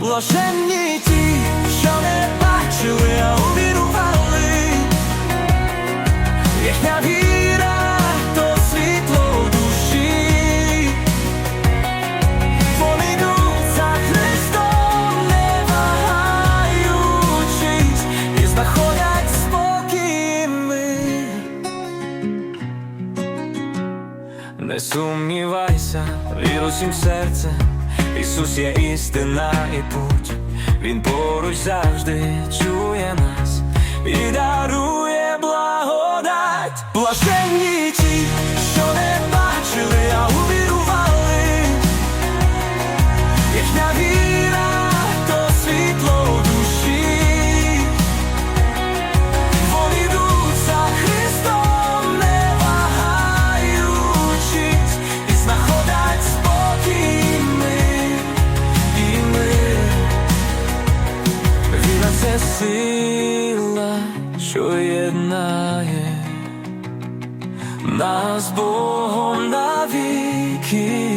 Блаженні ті, що не бачили, а увірували. Їхня віра то світло в душі. Вони йдуть за Христом, не вагаючись, і знаходять спокій. Не сумнівайся, вір усім в серце, Ісус є істина і путь, Він поруч завжди чує нас і дарує благодать. Блаженні ті, Сила, що єднає нас Богом навіки.